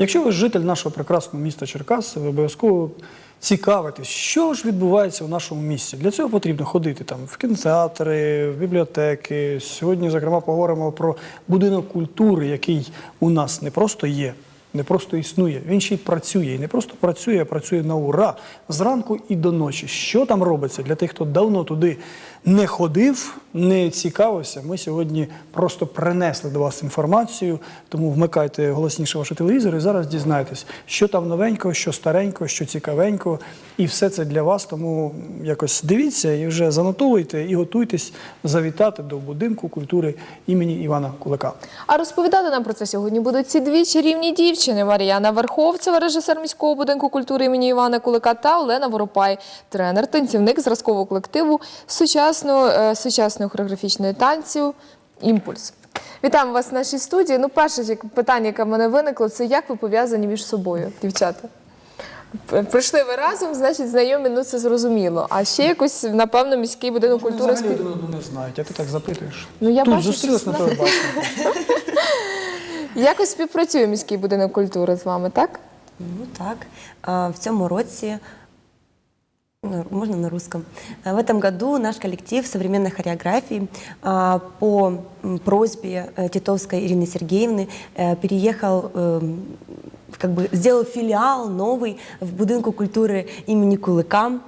Якщо ви житель нашого прекрасного міста Черкаси, ви обов'язково цікавитесь, що ж відбувається у нашому місті. Для цього потрібно ходити там в кінотеатри, в бібліотеки. Сьогодні, зокрема, поговоримо про будинок культури, який у нас не просто є, не просто існує, він ще й працює. І не просто працює, а працює на ура зранку і до ночі. Що там робиться для тих, хто давно туди не ходив, не цікавився. Ми сьогодні просто принесли до вас інформацію, тому вмикайте голосніше ваші телевізори зараз дізнаєтесь, що там новенького, що старенького, що цікавенького. І все це для вас. Тому якось дивіться і вже занотовуйте і готуйтесь завітати до будинку культури імені Івана Кулика. А розповідати нам про це сьогодні будуть ці дві чарівні дівчини: Мар'яна Верховцева, режисер міського будинку культури імені Івана Кулика, та Олена Воропай, тренер, танцівник зразкового колективу сучасного, е, сучасної хореографічної танцю Імпульс. Вітаємо вас в нашій студії. Ну, перше питання, яке в мене виникло, це як ви пов'язані між собою, дівчата? Прийшли ви разом, значить, знайомі, ну це зрозуміло. А ще якось, напевно, міський будинок культури Взагалі спів... один одного не знають, а ти так запитуєш. Ну, я Тут бачу, зустрілись що на телебаченні. якось співпрацює міський будинок культури з вами, так? Ну так, в цьому році, ну, можно на русском, А, в этом году наш коллектив современной хореографии а, по м, просьбе э, Титовской Ирины Сергеевны э, переехал эм, как бы сделал филиал новый в будинку культуры имени Кулыка.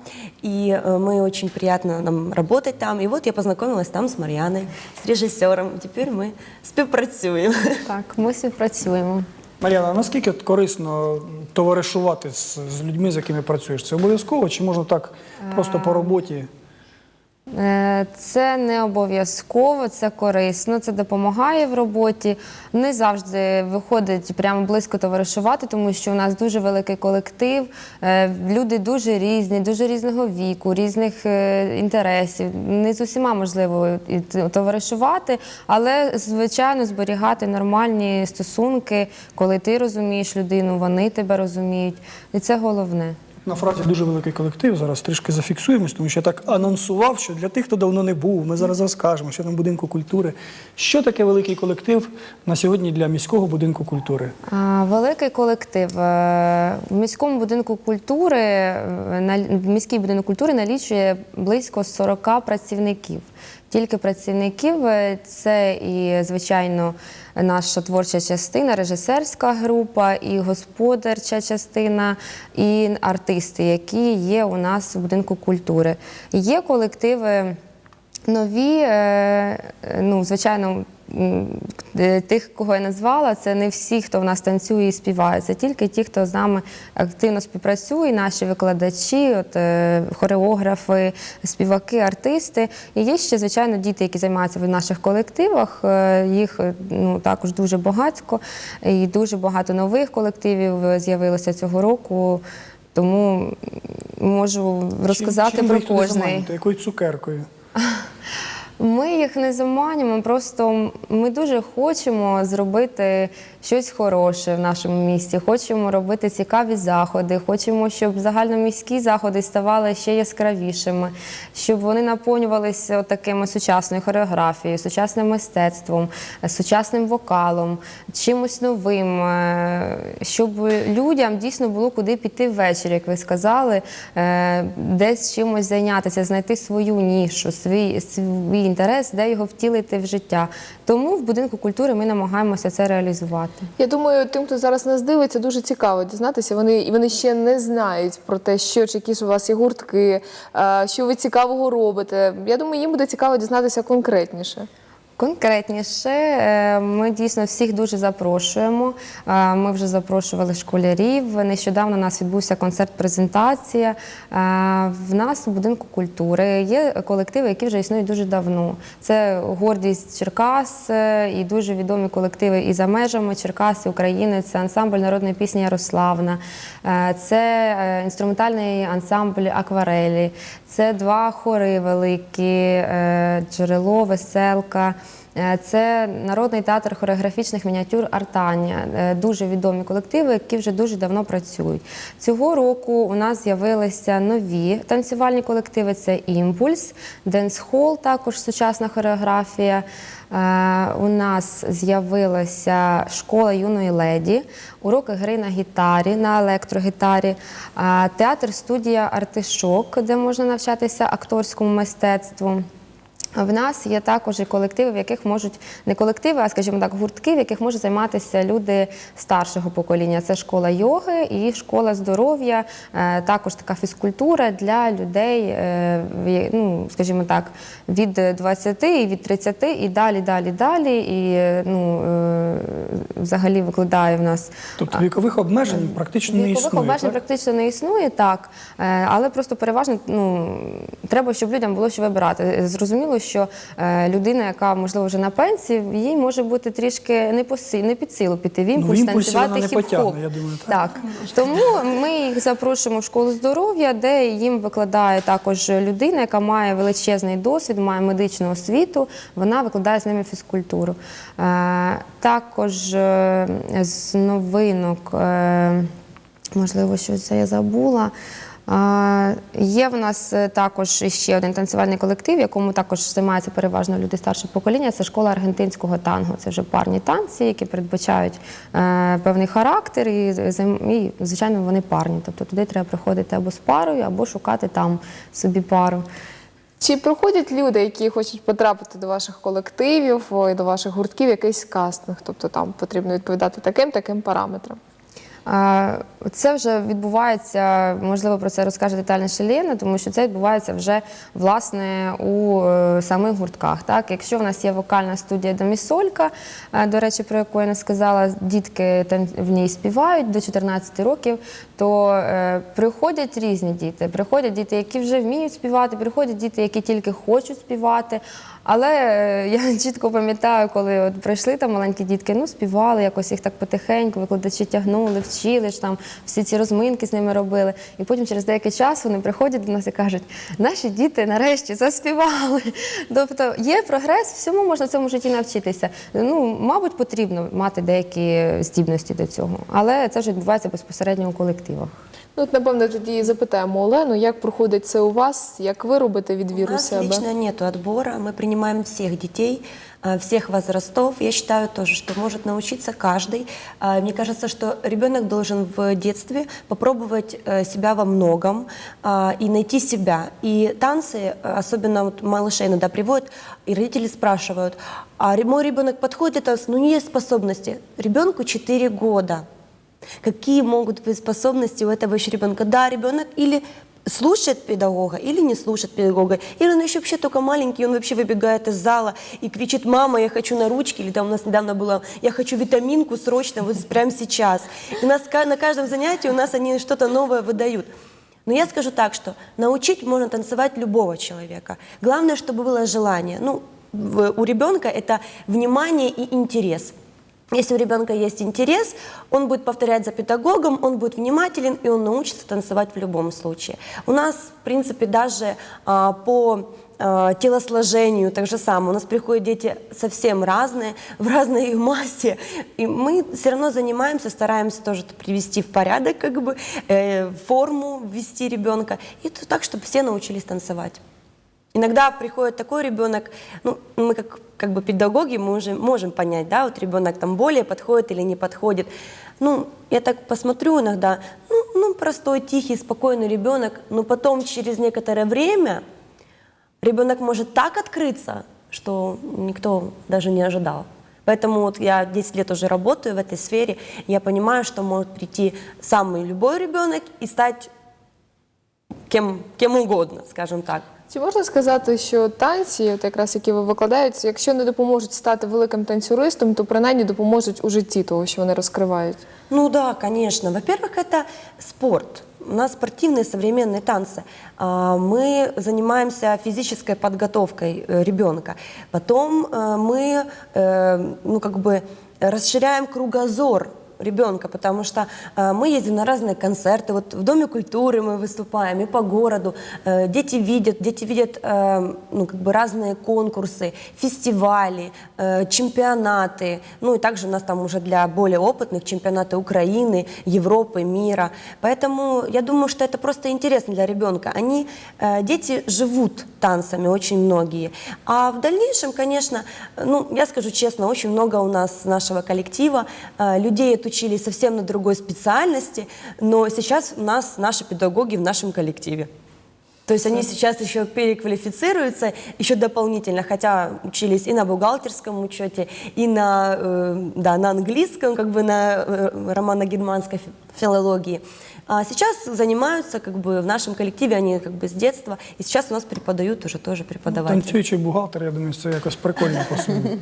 И э, мы очень приятно нам работать там. И вот я познакомилась там с Марьяной, с режиссером. И теперь мы співпрацюємо. Так, ми співпрацюємо. Мар'яна, наскільки корисно товаришувати з, з людьми, з якими працюєш? Це обов'язково чи можна так просто по роботі? Е, Це не обов'язково, це корисно, це допомагає в роботі. Не завжди виходить прямо близько товаришувати, тому що у нас дуже великий колектив. е, Люди дуже різні, дуже різного віку, різних е, інтересів. Не з усіма можливо товаришувати, але звичайно зберігати нормальні стосунки, коли ти розумієш людину, вони тебе розуміють. І це головне. На фразі дуже великий колектив. Зараз трішки зафіксуємось, тому що я так анонсував, що для тих, хто давно не був, ми зараз розкажемо, що там будинку культури. Що таке великий колектив на сьогодні для міського будинку культури? Великий колектив. Е, В міському будинку культури е, міський будинок культури налічує близько 40 працівників. Тільки працівників е, це і, звичайно, наша творча частина, режисерська група, і господарча частина, і артисти, які є у нас в будинку культури. Є колективи. Нові, е, ну, звичайно, тих, кого я назвала, це не всі, хто в нас танцює і співає. Це тільки ті, хто з нами активно співпрацює, наші викладачі, от, е, хореографи, співаки, артисти. І є ще, звичайно, діти, які займаються в наших колективах. Е, Їх е, ну, також дуже багатько. І дуже багато нових колективів з'явилося цього року. Тому можу розказати Чим ви про кожний. Якою цукеркою? Ми їх не заманюємо, просто ми дуже хочемо зробити щось хороше в нашому місті. Хочемо робити цікаві заходи, хочемо, щоб загальноміські заходи ставали ще яскравішими, щоб вони наповнювалися такими сучасною хореографією, сучасним мистецтвом, сучасним вокалом, чимось новим, е, щоб людям дійсно було куди піти ввечері, як ви сказали, е, десь чимось зайнятися, знайти свою нішу, свій, свій інтерес, де його втілити в життя. Тому в будинку культури ми намагаємося це реалізувати. Я думаю, тим, хто зараз нас дивиться, дуже цікаво дізнатися. Вони вони ще не знають про те, що чи які ж у вас є гуртки, е, що ви цікавого робите. Я думаю, їм буде цікаво дізнатися конкретніше. Конкретніше, е, ми дійсно всіх дуже запрошуємо. Е, Ми вже запрошували школярів. Нещодавно у нас відбувся концерт-презентація. Е, В нас у будинку культури є колективи, які вже існують дуже давно. Це гордість Черкас і дуже відомі колективи і за межами Черкас, і України. Це ансамбль народної пісні Ярославна, це інструментальний ансамбль Акварелі, це два хори великі, е, джерело, веселка. Е, Це народний театр хореографічних мініатюр Артаня, Е, дуже відомі колективи, які вже дуже давно працюють. Цього року у нас з'явилися нові танцювальні колективи: це імпульс, денс-хол, також сучасна хореографія. Е, У нас з'явилася школа юної леді, уроки гри на гітарі, на електрогітарі, театр студія Артишок, де можна навчатися акторському мистецтву. В нас є також і колективи, в яких можуть не колективи, а скажімо так, гуртки, в яких можуть займатися люди старшого покоління. Це школа йоги і школа здоров'я, е, також така фізкультура для людей, е, ну скажімо так, від 20 і від 30 і далі, далі, далі. І е, ну взагалі викладає в нас. Тобто вікових обмежень практично не Вікових обмежень так? практично не існує, так. Але просто переважно ну, треба, щоб людям було що вибирати. Зрозуміло, що е, людина, яка, можливо, вже на пенсії, їй може бути трішки не, по не під силу піти в Ну, імпульс, імпульсі танцювати хіп-хоп. так? Так. Тому ми їх запрошуємо в школу здоров'я, де їм викладає також людина, яка має величезний досвід, має медичну освіту. Вона викладає з ними фізкультуру. Е, Також е, з новинок, можливо, щось я забула. Є в нас е, також ще один танцювальний колектив, якому також займаються переважно люди старшого покоління. Це школа аргентинського танго. Це вже парні танці, які передбачають е, певний характер, і, звичайно, вони парні. Тобто туди треба приходити або з парою, або шукати там собі пару. Чи проходять люди, які хочуть потрапити до ваших колективів і до ваших гуртків, якийсь кастинг? Тобто там потрібно відповідати таким таким параметрам? Це вже відбувається, можливо, про це розкаже детальніше Ліна, тому що це відбувається вже власне у е, самих гуртках. Так? Якщо в нас є вокальна студія Домісолька, е, до речі, про яку я не сказала, дітки в ній співають до 14 років, то е, приходять різні діти. Приходять діти, які вже вміють співати, приходять діти, які тільки хочуть співати. Але е, я чітко пам'ятаю, коли от прийшли там маленькі дітки, ну співали, якось їх так потихеньку, викладачі тягнули, вчили ж там всі ці розминки з ними робили. І потім через деякий час вони приходять до нас і кажуть, наші діти нарешті заспівали. Тобто є прогрес, всьому можна в цьому житті навчитися. Ну, мабуть, потрібно мати деякі здібності до цього, але це вже відбувається безпосередньо у колективах. Ну, от, напевно, тоді і запитаємо Олену, як проходить це у вас, як ви робите У відбір у нас себе? лично нет отбора, мы принимаем всех детей, а, всех возрастов. Я считаю тоже, что может научиться каждый. А, Мне кажется, что ребенок должен в детстве попробовать э, себя во многом а, и найти себя. И танцы, э, особенно вот малышей иногда приводят, и родители спрашивают, а ре- мой ребенок подходит, а ну не есть способности. Ребенку 4 года. Какие могут быть способности у этого еще ребенка? Да, ребенок или слушает педагога, или не слушает педагога, или он еще вообще только маленький, он вообще выбегает из зала и кричит, мама, я хочу на ручки, или там у нас недавно было, я хочу витаминку срочно, вот прямо сейчас. И нас на каждом занятии у нас они что-то новое выдают. Но я скажу так, что научить можно танцевать любого человека. Главное, чтобы было желание. Ну, у ребенка это внимание и интерес. Если у ребенка есть интерес, он будет повторять за педагогом, он будет внимателен, и он научится танцевать в любом случае. У нас, в принципе, даже а, по а, телосложению так же самое. У нас приходят дети совсем разные, в разной массе. И мы все равно занимаемся, стараемся тоже привести в порядок, как бы, э, форму ввести ребенка. И так, чтобы все научились танцевать. Иногда приходит такой ребенок, ну, мы как, как бы педагоги мы уже можем понять, да, вот ребенок там более подходит или не подходит. Ну, я так посмотрю иногда, ну, ну простой, тихий, спокойный ребенок, но потом через некоторое время ребенок может так открыться, что никто даже не ожидал. Поэтому вот я 10 лет уже работаю в этой сфере, я понимаю, что может прийти самый любой ребенок и стать кем, кем угодно, скажем так. Чи можна сказати, що танці, от якраз які ви викладаєте, якщо не допоможуть стати великим танцюристом, то принаймні допоможуть у житті того, що вони розкривають? Ну да, конечно. Во-первых, это спорт. У нас спортивные современные танцы. А, Мы занимаемся физической подготовкой э, ребенка. Потом э, мы, э, ну как бы расширяем кругозор ребенка, потому что э, мы ездим на разные концерты, вот в Доме культуры мы выступаем и по городу, Э, дети видят, дети видят э, ну, как бы разные конкурсы, фестивали, э, чемпионаты, ну и также у нас там уже для более опытных чемпионаты Украины, Европы, мира. Поэтому я думаю, что это просто интересно для ребенка. Они, э, дети живут танцами, очень многие. А в дальнейшем, конечно, ну, я скажу честно, очень много у нас нашего коллектива, э, людей отучили совсем на другой специальности, но сейчас у нас наши педагоги в нашем коллективе. То есть они сейчас еще переквалифицируются еще дополнительно, хотя учились и на бухгалтерском учете, и на, э, да, на английском, как бы на э, романо-германской фи- филологии. А сейчас занимаются как бы в нашем коллективе, они как бы с детства, и сейчас у нас преподают уже тоже преподаватели. Танцюючий бухгалтер, я думаю, це якось прикольно по-своєму.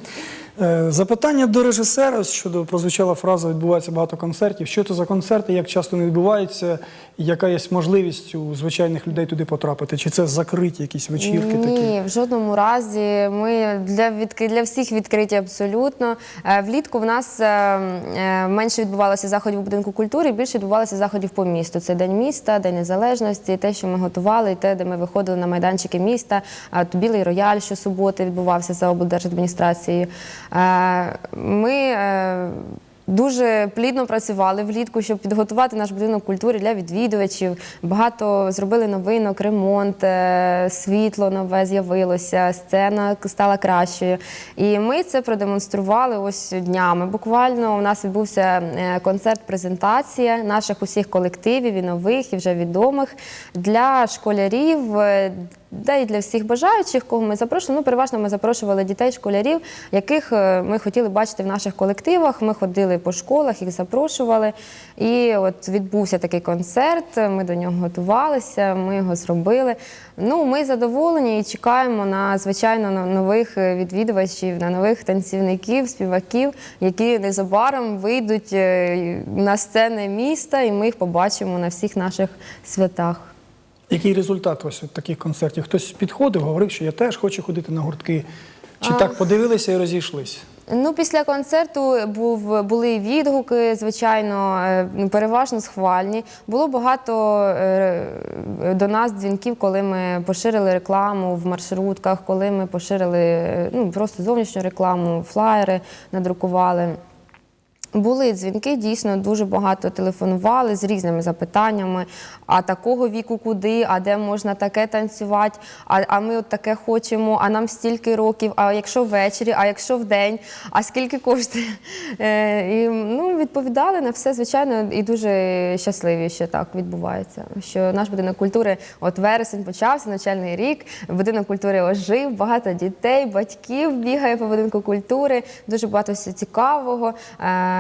Е, Запитання до режисера щодо прозвучала фраза відбувається багато концертів. Що це за концерти, як часто вони відбуваються, яка є можливість у звичайних людей туди потрапити? Чи це закриті якісь вечірки такі? Ні, в жодному разі. Ми для відкри... для всіх відкриті абсолютно. Е, Влітку в нас е, менше відбувалося заходів у будинку культури, більше відбувалося заходів по місту. Це День міста, День Незалежності, те, що ми готували, і те, де ми виходили на майданчики міста. Білий рояль щосуботи відбувався за облдержадміністрацією. Е, Ми е, Дуже плідно працювали влітку, щоб підготувати наш будинок культури для відвідувачів. Багато зробили новинок, ремонт, е, світло нове з'явилося, сцена стала кращою. І ми це продемонстрували ось днями. Буквально у нас відбувся е, концерт-презентація наших усіх колективів, і нових, і вже відомих для школярів. Е, Да, і для всіх бажаючих, кого ми запрошували. Ну, переважно ми запрошували дітей, школярів, яких е, ми хотіли бачити в наших колективах. Ми ходили по школах, їх запрошували. І от відбувся такий концерт. Ми до нього готувалися, ми його зробили. Ну, ми задоволені і чекаємо на звичайно нових е, відвідувачів, на нових танцівників, співаків, які незабаром вийдуть е, на сцени міста, і ми їх побачимо на всіх наших святах. Який результат ось от таких концертів? Хтось підходив, говорив, що я теж хочу ходити на гуртки. Чи так подивилися і розійшлись? Ну, після концерту був, були відгуки, звичайно, е, ну, переважно схвальні. Було багато е, до нас дзвінків, коли ми поширили рекламу в маршрутках, коли ми поширили е, ну, просто зовнішню рекламу, флаєри надрукували. Були дзвінки, дійсно дуже багато телефонували з різними запитаннями. А такого віку куди, а де можна таке танцювати, а, а ми от таке хочемо, а нам стільки років, а якщо ввечері, а якщо вдень, а скільки коштує? Е, і, ну, відповідали на все, звичайно, і дуже щасливі, що так відбувається. Що наш будинок культури, от вересень почався, навчальний рік, будинок культури ожив, багато дітей, батьків бігає по будинку культури, дуже багато всього цікавого. Е,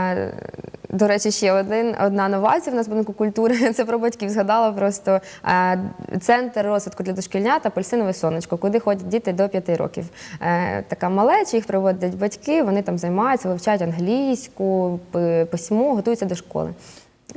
до речі, ще один, одна новація в нас будинку культури. Це про батьків згадала просто е, центр розвитку для дошкільнят апельсинове сонечко, куди ходять діти до 5 років. Е, Така малеча, їх приводять батьки, вони там займаються, вивчають англійську, письмо, готуються до школи.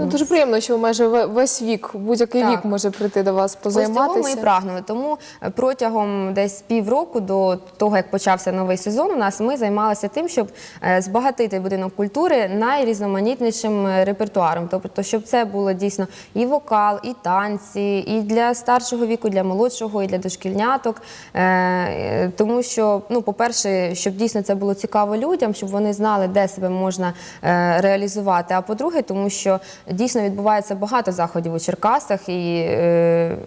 Ну, дуже приємно, що майже ве- весь вік, будь-який вік може прийти до вас Ось цього ми і прагнули. Тому е, протягом десь півроку до того, як почався новий сезон, у нас ми займалися тим, щоб е, збагатити будинок культури найрізноманітнішим е, репертуаром. Тобто, щоб це було дійсно і вокал, і танці, і для старшого віку, і для молодшого, і для дошкільняток. Тому що, ну, по-перше, щоб дійсно це було цікаво людям, щоб вони знали, де себе можна реалізувати. А по-друге, тому що дійсно відбувається багато заходів у Черкасах, і е,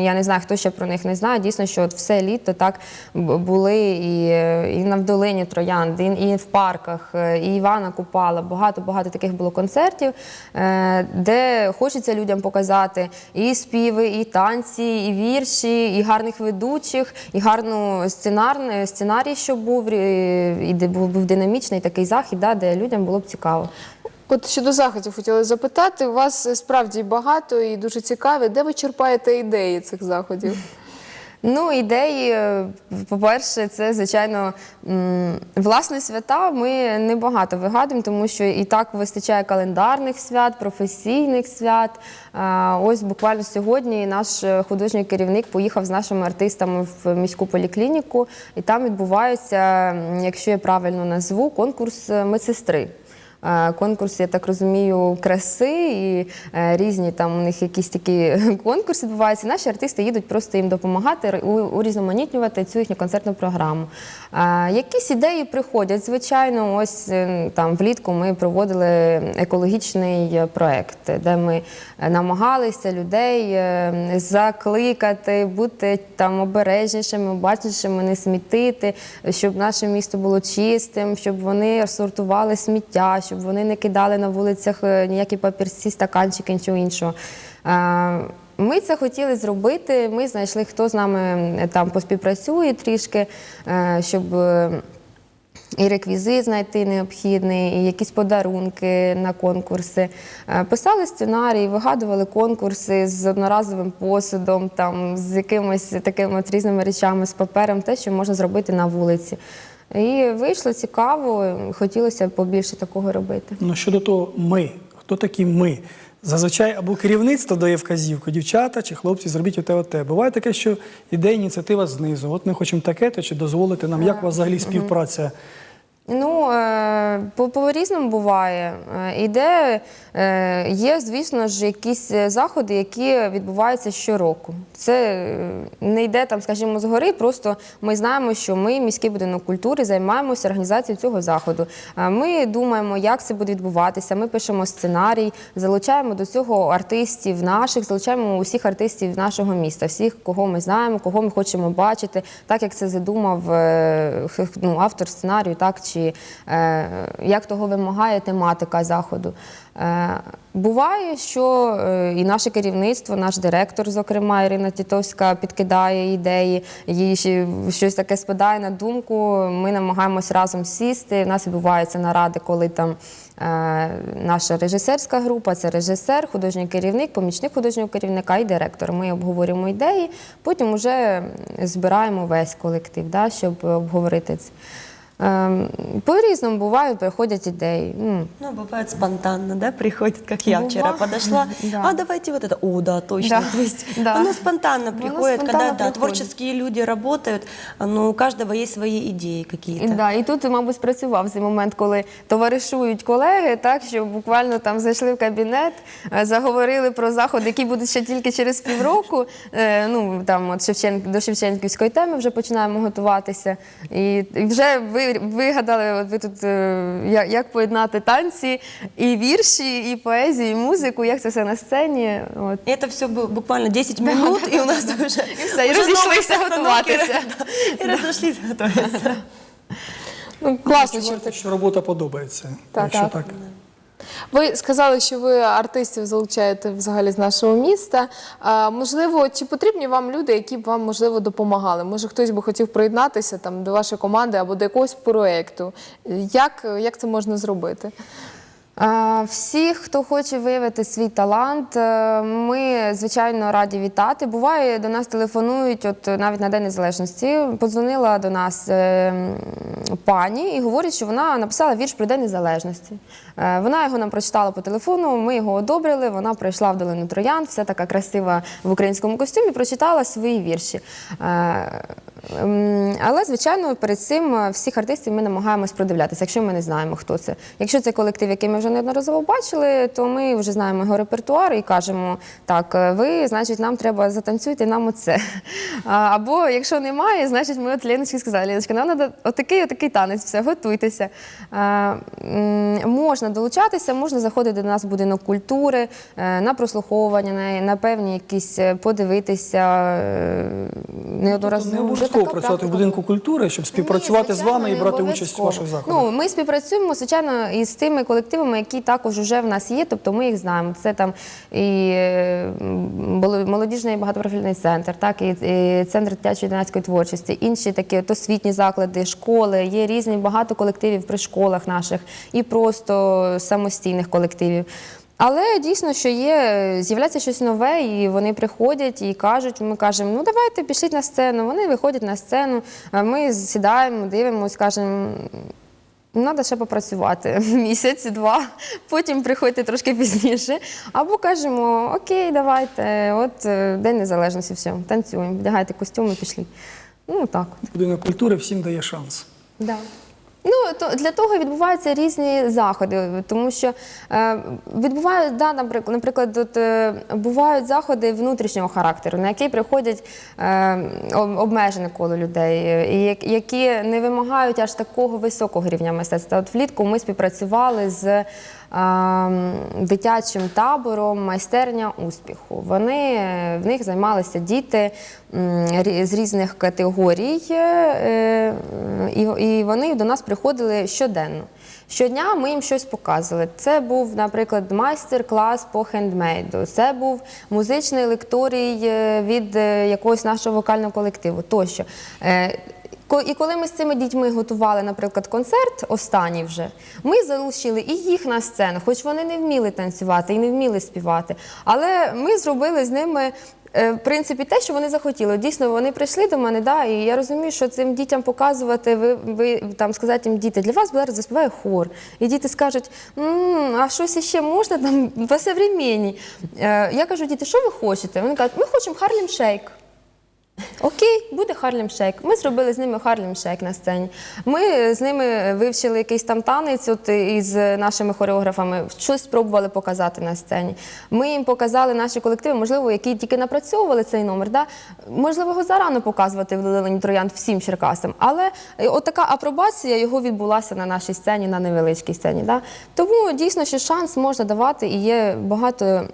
я не знаю, хто ще про них не знає. Дійсно, що от все літо так були і, е, і на вдолині Троянд, і, і в парках, е, і Івана Купала. Багато багато таких було концертів, е, де хочеться людям показати і співи, і танці, і вірші, і гарних ведучих, і гарну сценар, сценарій, що був, е, і де був, був динамічний такий захід, да, де людям було б цікаво. От щодо заходів хотіла запитати, у вас е, справді багато і дуже цікаві. Де ви черпаєте ідеї цих заходів? Ну, ідеї, е, по-перше, це, звичайно, власне свята ми небагато вигадуємо, тому що і так вистачає календарних свят, професійних свят. Ось буквально сьогодні наш е, художній керівник поїхав з нашими артистами в міську поліклініку, і там відбувається, якщо я правильно назву, конкурс медсестри. Е, конкурси, я так розумію, краси і е, різні там у них якісь такі конкурси відбуваються. Наші артисти їдуть просто їм допомагати урізноманітнювати цю їхню концертну програму. Е, Якісь ідеї приходять, звичайно, ось там влітку ми проводили екологічний проект, де ми намагалися людей закликати, бути там обережнішими, обачнішими, не смітити, щоб наше місто було чистим, щоб вони сортували сміття, щоб вони не кидали на вулицях е, ніякі папірці, стаканчики, нічого іншого. Ми це хотіли зробити. Ми знайшли, хто з нами там поспівпрацює трішки, е, щоб. е, і реквізит знайти необхідний, і якісь подарунки на конкурси. Писали сценарії, вигадували конкурси з одноразовим посудом, там, з якимись такими от різними речами, з папером, те, що можна зробити на вулиці. І вийшло цікаво, хотілося побільше такого робити. Ну щодо того, ми. Хто такі ми? Зазвичай або керівництво дає вказівку, дівчата чи хлопці, зробіть оте оте. Буває таке, що іде ініціатива знизу. От ми хочемо таке, то чи дозволити нам, як у вас взагалі співпраця? Ну, е, по- по-різному буває. Е, Іде, е, є, звісно ж, якісь заходи, які відбуваються щороку. Це не йде там, скажімо, згори, просто ми знаємо, що ми, міський будинок культури, займаємося організацією цього заходу. Ми думаємо, як це буде відбуватися. Ми пишемо сценарій, залучаємо до цього артистів наших, залучаємо усіх артистів нашого міста, всіх, кого ми знаємо, кого ми хочемо бачити, так як це задумав ну, автор сценарію, так чи е, як того вимагає тематика заходу. Е, Буває, що е, і наше керівництво, наш директор, зокрема Ірина Тітовська, підкидає ідеї, їй щось таке спадає на думку. Ми намагаємось разом сісти. У нас відбуваються наради, коли там наша режисерська група, це режисер, художній керівник, помічник художнього керівника і директор. Ми обговорюємо ідеї, потім вже збираємо весь колектив, да, щоб обговорити це. Ем, По-різному буває, приходять ідеї. Ну, Ну, бывает спонтанно, да, приходит, как я вчера Бывает. подошла. Да. А давайте вот это. О, да, точно. Да. То есть Да. оно спонтанно Оно приходит, когда спонтанно да, приходит. творческие люди работают, ну, у каждого есть свои идеи І, какие-то. да, і тут, мабуть, спрацював цей момент, коли товаришують колеги, так що буквально там зайшли в кабінет, е, заговорили про заходи, які будуть ще тільки через півроку. Е, Ну там от Шевчен... до Шевченківської теми вже починаємо готуватися. І, і вже ви вигадали, от ви тут е, як, як поєднати танці, і вірші, і поезію, і музику, як це все на сцені. От. Это все буквально 10 минут, и у нас уже, все, і уже розійшлися готуватися. да, розійшлися готуватися. Ну, класно, що Відчуваєте, що робота подобається. Так, якщо так. так. Ви сказали, що ви артистів залучаєте взагалі з нашого міста. А, можливо, чи потрібні вам люди, які б вам можливо допомагали? Може, хтось би хотів приєднатися там до вашої команди або до якогось проєкту? Як, як це можна зробити? А, Всіх, хто хоче виявити свій талант, е, ми звичайно раді вітати. Буває, до нас телефонують, от навіть на День Незалежності. Подзвонила до нас е, пані і говорить, що вона написала вірш про День Незалежності. Е, Вона його нам прочитала по телефону, ми його одобрили. Вона прийшла в долину Троян, вся така красива в українському костюмі, прочитала свої вірші. Е, м, Але, звичайно, перед цим е, всіх артистів ми намагаємось продивлятися, якщо ми не знаємо, хто це. Якщо це колектив, який ми вже неодноразово бачили, то ми вже знаємо його репертуар і кажемо: так, е, ви, значить, нам треба затанцюйте нам оце. Або якщо немає, значить, ми от Леночці сказали, Леночка, нам треба отакий, отакий танець, все, готуйтеся. Можна долучатися, можна заходити до нас в будинок культури е, на прослуховування, на, певні якісь е, подивитися е, неодноразово. Обов'язково працювати в будинку культури, щоб співпрацювати ні, з вами і брати участь обов'язково. ваших заходах. Ну, ми співпрацюємо, звичайно, із тими колективами, які також вже в нас є, тобто ми їх знаємо. Це там і молодіжний багатопрофільний центр, так, і, і центр дитячої юнацької творчості, інші такі от освітні заклади, школи, є різні багато колективів при школах наших і просто самостійних колективів. Але дійсно, що є, з'являється щось нове, і вони приходять і кажуть, ми кажемо, ну давайте пішліть на сцену. Вони виходять на сцену, ми сідаємо, дивимося, кажемо. Треба ще попрацювати місяць-два, потім приходьте трошки пізніше. Або кажемо, окей, давайте, от е, День Незалежності, все, танцюємо, вдягайте костюми, пішли. Ну так. Будинок культури всім дає шанс. Да. Ну то для того відбуваються різні заходи, тому що е, відбувають да, наприклад, наприклад, от, е, бувають заходи внутрішнього характеру, на які приходять е, обмежене коло людей, і які не вимагають аж такого високого рівня мистецтва. От влітку ми співпрацювали з дитячим табором майстерня успіху. Вони в них займалися діти з різних категорій, е, і, вони до нас приходили щоденно. Щодня ми їм щось показували. Це був, наприклад, майстер-клас по хендмейду, це був музичний лекторій е, від е, якогось нашого вокального колективу тощо. І коли ми з цими дітьми готували, наприклад, концерт, останній вже, ми залучили і їх на сцену, хоч вони не вміли танцювати і не вміли співати. Але ми зробили з ними. е, В принципі, те, що вони захотіли. Дійсно, вони прийшли до мене, да, і я розумію, що цим дітям показувати, ви, ви там сказати їм, діти, для вас зараз заспіває хор. І діти скажуть, «М, а щось іще можна там по современній. Е, Я кажу, діти, що ви хочете? Вони кажуть, ми хочемо Харлім Шейк. Окей, буде Харлім Шейк. Ми зробили з ними Харлім Шейк на сцені. Ми з ними вивчили якийсь там танець от із нашими хореографами, щось спробували показати на сцені. Ми їм показали наші колективи, можливо, які тільки напрацьовували цей номер. Да? Можливо, його зарано показувати в Лилині Троянд всім черкасам. Але е, от така апробація його відбулася на нашій сцені, на невеличкій сцені. Да? Тому дійсно, що шанс можна давати і є багато.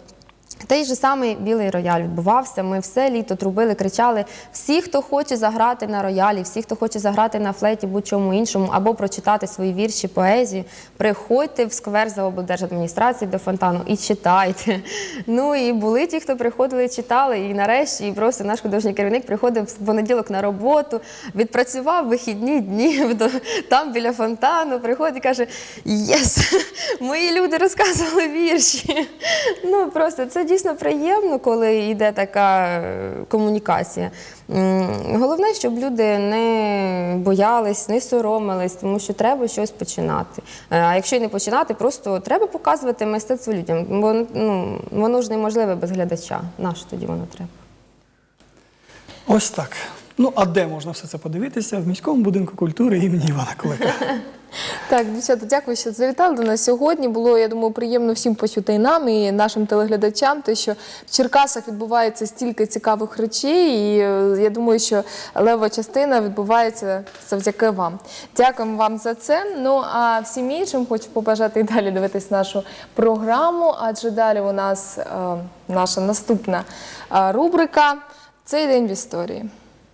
Той же самий білий рояль відбувався. Ми все літо трубили, кричали: всі, хто хоче заграти на роялі, всі, хто хоче заграти на флейті, будь-чому іншому, або прочитати свої вірші, поезію, приходьте в сквер за облдержадміністрації до фонтану і читайте. Ну і були ті, хто приходили, читали. І нарешті і просто наш художній керівник приходив в понеділок на роботу, відпрацював вихідні дні там біля фонтану. Приходить і каже: Єс, мої люди розказували вірші. Ну просто це дійсно приємно, коли йде така е, комунікація. Головне, щоб люди не боялись, не соромились, тому що треба щось починати. Е, А якщо не починати, просто треба показувати мистецтво людям. Бо ну, воно ж неможливе без глядача. Нащо тоді воно треба? Ось так. Ну, а де можна все це подивитися? В міському будинку культури імені Івана Кулика. Так, дівчата, дякую, що завітали до нас сьогодні. Було, я думаю, приємно всім почути і нам, і нашим телеглядачам, те, що в Черкасах відбувається стільки цікавих речей, і е, я думаю, що лева частина відбувається завдяки вам. Дякуємо вам за це. Ну а всім іншим хочу побажати і далі дивитись нашу програму, адже далі у нас е, наша наступна е, рубрика Цей день в історії.